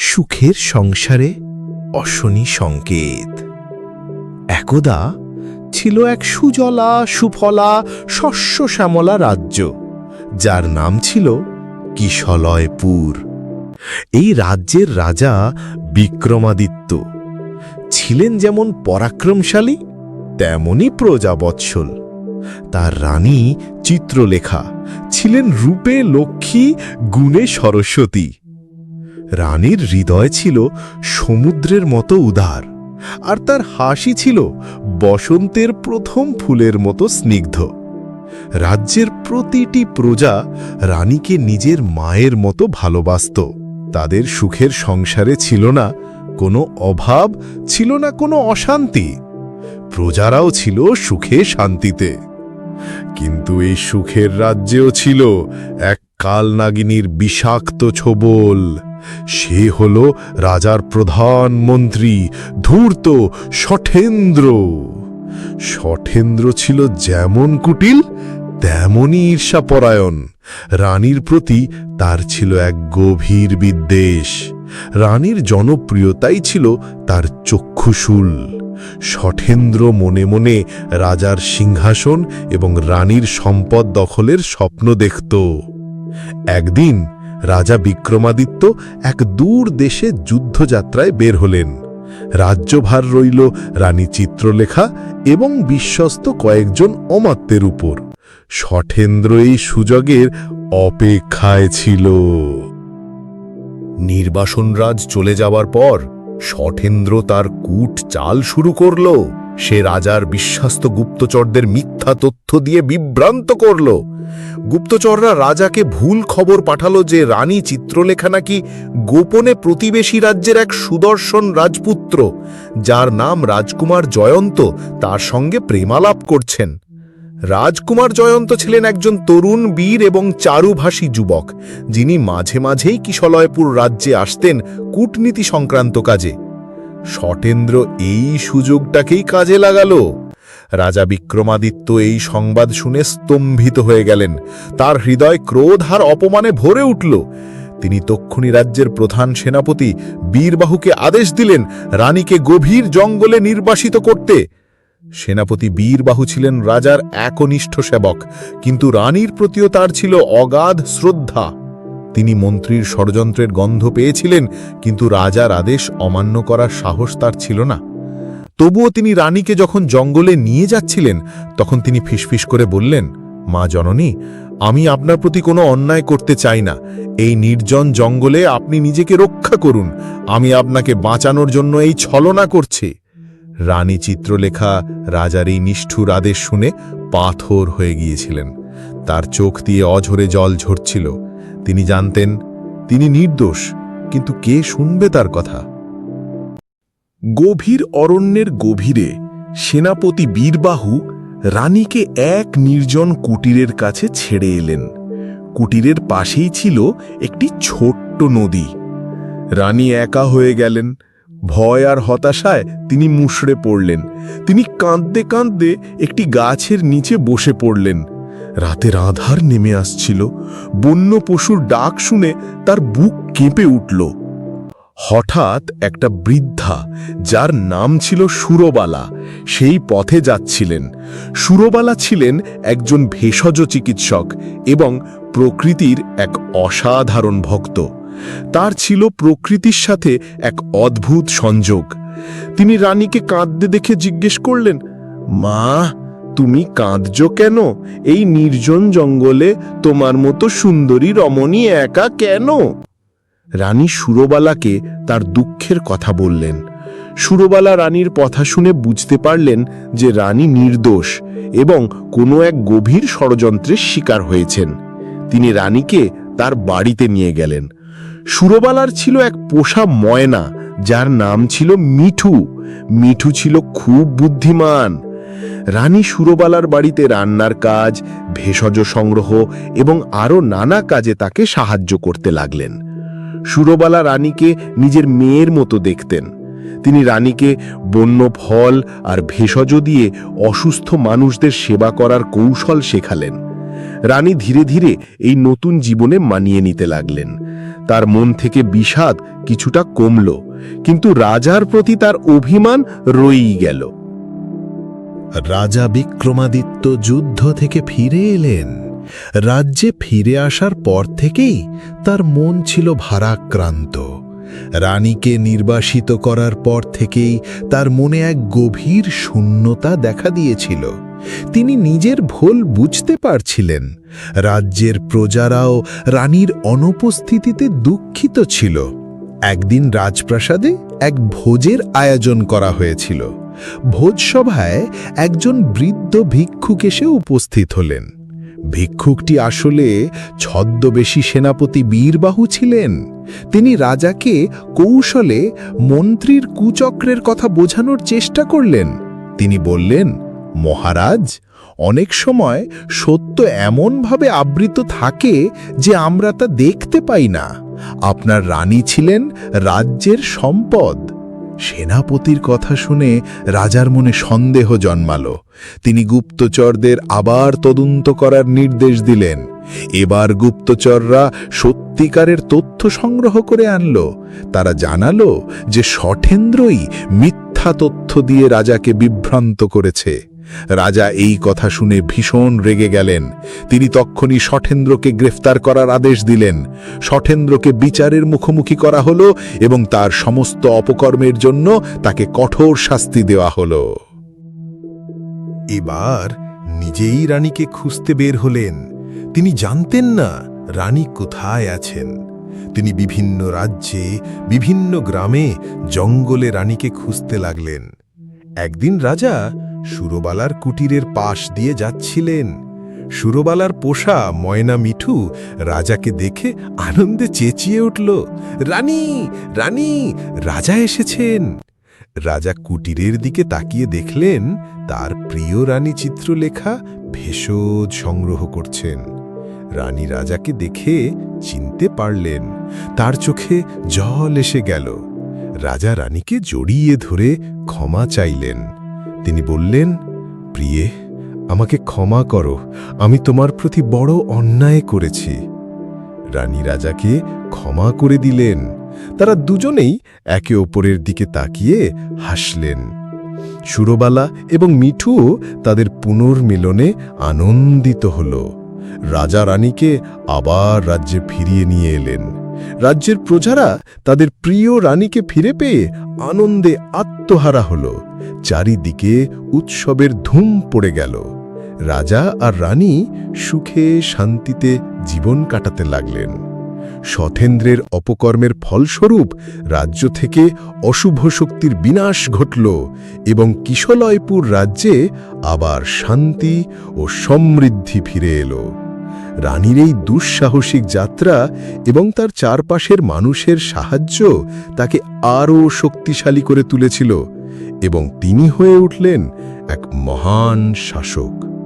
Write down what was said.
সুখের সংসারে অশনি সংকেত। একদা ছিল এক সুজলা, সুফলা, শস্য শ্যামলা রাজ্য, যার নাম ছিল কিশলয়পুর। এই রাজ্যের রাজা বিক্রমাদিত্য ছিলেন যেমন পরাক্রমশালী, তেমনি প্রজাবৎসল। তার রানী চিত্রলেখা ছিলেন রূপে লক্ষ্মী, গুণে সরস্বতী। রানীর হৃদয় ছিল সমুদ্রের মতো উদার, আর তার হাসি ছিল বসন্তের প্রথম ফুলের মতো স্নিগ্ধ। রাজ্যের প্রতিটি প্রজা রানীকে নিজের মায়ের মতো ভালোবাসত। তাদের সুখের সংসারে ছিল না কোনো অভাব, ছিল না কোনো অশান্তি। প্রজারাও ছিল সুখে শান্তিতে। কিন্তু এই সুখের রাজ্যেও ছিল এক কালনাগিনীর বিষাক্ত ছোবল। সে হল রাজার প্রধানমন্ত্রী ধূর্ত সঠেন্দ্র সঠেন্দ্র ছিল যেমন কুটিল, তেমনই ঈর্ষাপরায়ণ। রানীর প্রতি তার ছিল এক গভীর বিদ্বেষ। রানীর জনপ্রিয়তাই ছিল তার চক্ষুশূল। সঠেন্দ্র মনে মনে রাজার সিংহাসন এবং রানীর সম্পদ দখলের স্বপ্ন দেখত। একদিন রাজা বিক্রমাদিত্য এক দূর দেশে যুদ্ধযাত্রায় বের হলেন। রাজ্যভার রইল রানী চিত্রলেখা এবং বিশ্বস্ত কয়েকজন অমাত্যের উপর। সঠেন্দ্র এই সুযোগের অপেক্ষায় ছিল। নির্বাসনরাজ চলে যাবার পর সঠেন্দ্র তার কূট চাল শুরু করল। সে রাজার বিশ্বস্ত গুপ্তচরদের মিথ্যা তথ্য দিয়ে বিভ্রান্ত করল। গুপ্তচররা রাজাকে ভুল খবর পাঠালো যে রানী চিত্রলেখা নাকি গোপনে প্রতিবেশী রাজ্যের এক সুদর্শন রাজপুত্র, যার নাম রাজকুমার জয়ন্ত, তার সঙ্গে প্রেমালাপ করছেন। রাজকুমার জয়ন্ত ছিলেন একজন তরুণ, বীর এবং চারুভাষী যুবক, যিনি মাঝে মাঝেই কিশলয়পুর রাজ্যে আসতেন কূটনীতি সংক্রান্ত কাজে। সটেন্দ্র এই সুযোগটাকেই কাজে লাগালো। রাজা বিক্রমাদিত্য এই সংবাদ শুনে স্তম্ভিত হয়ে গেলেন। তার হৃদয় ক্রোধ আর অপমানে ভরে উঠল। তিনি তক্ষুনি রাজ্যের প্রধান সেনাপতি বীরবাহুকে আদেশ দিলেন রানীকে গভীর জঙ্গলে নির্বাসিত করতে। সেনাপতি বীরবাহু ছিলেন রাজার একনিষ্ঠ সেবক, কিন্তু রানীর প্রতিও তার ছিল অগাধ শ্রদ্ধা। তিনি মন্ত্রীর ষড়যন্ত্রের গন্ধ পেয়েছিলেন, কিন্তু রাজার আদেশ অমান্য করার সাহস তার ছিল না। তবুও তিনি রানীকে যখন জঙ্গলে নিয়ে যাচ্ছিলেন, তখন তিনি ফিসফিস করে বললেন, মা জননী, আমি আপনার প্রতি কোনো অন্যায় করতে চাই না। এই নির্জন জঙ্গলে আপনি নিজেকে রক্ষা করুন। আমি আপনাকে বাঁচানোর জন্য এই ছলনা করছি। রানী চিত্রলেখা রাজার এই নিষ্ঠুর আদেশ শুনে পাথর হয়ে গিয়েছিলেন। তার চোখ দিয়ে অঝরে জল ঝরছিল। তিনি জানতেন, তিনি নির্দোষ, কিন্তু কে শুনবে তার কথা? গভীর অরণ্যের গভীরে সেনাপতি বীরবাহু রানীকে এক নির্জন কুটিরের কাছে ছেড়ে এলেন। কুটিরের পাশেই ছিল একটি ছোট্ট নদী। রানী একা হয়ে গেলেন। ভয় আর হতাশায় তিনি মুষড়ে পড়লেন। তিনি কাঁদতে কাঁদতে একটি গাছের নিচে বসে পড়লেন। রাতের আধার নেমে আসছিল। বন্য পশুর ডাক শুনে তার বুক কেঁপে উঠল। হঠাৎ একটা বৃদ্ধা, যার নাম ছিল সুরবালা, সেই পথে যাচ্ছিলেন। সুরবালা ছিলেন একজন ভেষজ চিকিৎসক এবং প্রকৃতির এক অসাধারণ ভক্ত। তার ছিল প্রকৃতির সাথে এক অদ্ভুত সংযোগ। তিনি রানীকে কাঁদতে দেখে জিজ্ঞেস করলেন, মা তুমি কাঁদছ কেন? এই নির্জন জঙ্গলে তোমার মতো সুন্দরী রমণী একা কেন? রানী সুরবালাকে তার দুঃখের কথা বললেন। সুরবালা রানীর কথা শুনে বুঝতে পারলেন যে রানী নির্দোষ এবং কোনো এক গভীর ষড়যন্ত্রের শিকার হয়েছেন। তিনি রানীকে তার বাড়িতে নিয়ে গেলেন। সুরবালার ছিল এক পোষা ময়না, যার নাম ছিল মিঠু। মিঠু ছিল খুব বুদ্ধিমান। রানী সুরবালার বাড়িতে রান্নার কাজ, ভেষজ সংগ্রহ এবং আরও নানা কাজে তাকে সাহায্য করতে লাগলেন। সুরবালা রানীকে নিজের মেয়ের মতো দেখতেন। তিনি রানীকে বন্য ফল আর ভেষজ দিয়ে অসুস্থ মানুষদের সেবা করার কৌশল শেখালেন। রানী ধীরে ধীরে এই নতুন জীবনে মানিয়ে নিতে লাগলেন। তার মন থেকে বিষাদ কিছুটা কমল, কিন্তু রাজার প্রতি তার অভিমান রয়েই গেল। রাজা বিক্রমাদিত্য যুদ্ধ থেকে ফিরে এলেন। রাজ্যে ফিরে আসার পর থেকেই তার মন ছিল ভারাক্রান্ত। রানীকে নির্বাসিত করার পর থেকেই তার মনে এক গভীর শূন্যতা দেখা দিয়েছিল। তিনি নিজের ভুল বুঝতে পারছিলেন। রাজ্যের প্রজারাও রানীর অনুপস্থিতিতে দুঃখিত ছিল। একদিন রাজপ্রাসাদে এক ভোজের আয়োজন করা হয়েছিল। ভোজসভায় একজন বৃদ্ধ ভিক্ষুক এসে উপস্থিত হলেন। ভিক্ষুকটি আসলে ছদ্মবেশী সেনাপতি বীরবাহু ছিলেন। তিনি রাজাকে কৌশলে মন্ত্রীর কুচক্রের কথা বোঝানোর চেষ্টা করলেন। তিনি বললেন, মহারাজ, অনেক সময় সত্য এমনভাবে আবৃত থাকে যে আমরা তা দেখতে পাই না। আপনার রানী ছিলেন রাজ্যের সম্পদ। সেনাপতির কথা শুনে রাজার মনে সন্দেহ জন্মাল। তিনি গুপ্তচরদের আবার তদন্ত করার নির্দেশ দিলেন। এবার গুপ্তচররা সত্যিকারের তথ্য সংগ্রহ করে আনল। তারা জানালো যে সঠেন্দ্রই মিথ্যা তথ্য দিয়ে রাজাকে বিভ্রান্ত করেছে। রাজা এই কথা শুনে ভীষণ রেগে গেলেন। তিনি তক্ষণি সঠেন্দ্রকে গ্রেফতার করার আদেশ দিলেন। সঠেন্দ্রকে বিচারের মুখোমুখি করা হলো এবং তার সমস্ত অপকর্মের জন্য তাকে কঠোর শাস্তি দেওয়া হলো। এবার নিজেই রানীকে খুঁজতে বের হলেন। তিনি জানতেন না রানী কোথায় আছেন। তিনি বিভিন্ন রাজ্যে, বিভিন্ন গ্রামে জঙ্গলে রানীকে খুঁজতে লাগলেন। একদিন রাজা সুরবালার কুটিরের পাশ দিয়ে যাচ্ছিলেন। সুরবালার পোষা ময়না মিঠু রাজাকে দেখে আনন্দে চেঁচিয়ে উঠল, রানী রানী, রাজা এসেছেন। রাজা কুটিরের দিকে তাকিয়ে দেখলেন, তার প্রিয় রানী চিত্রলেখা ভেষজ সংগ্রহ করছেন। রানী রাজাকে দেখে চিনতে পারলেন, তার চোখে জল এসে গেল। রাজা রানীকে জড়িয়ে ধরে ক্ষমা চাইলেন। তিনি বললেন, প্রিয়ে, আমাকে ক্ষমা করো। আমি তোমার প্রতি বড় অন্যায় করেছি। রানী রাজাকে ক্ষমা করে দিলেন। তারা দুজনেই একে অপরের দিকে তাকিয়ে হাসলেন। সুরবালা এবং মিঠুও তাদের পুনর্মিলনে আনন্দিত হল। রাজা রানীকে আবার রাজ্যে ফিরিয়ে নিয়ে এলেন। রাজ্যের প্রজারা তাদের প্রিয় রানীকে ফিরে পেয়ে আনন্দে আত্মহারা হল। চারিদিকে উৎসবের ধুম পড়ে গেল। রাজা আর রানী সুখে শান্তিতে জীবন কাটাতে লাগলেন। সথেন্দ্রের অপকর্মের ফলস্বরূপ রাজ্য থেকে অশুভ শক্তির বিনাশ ঘটল এবং কিশলয়পুর রাজ্যে আবার শান্তি ও সমৃদ্ধি ফিরে এলো। রানীর এই দুঃসাহসিক যাত্রা এবং তার চারপাশের মানুষের সাহায্য তাকে আরও শক্তিশালী করে তুলেছিল এবং তিনি হয়ে উঠলেন এক মহান শাসক।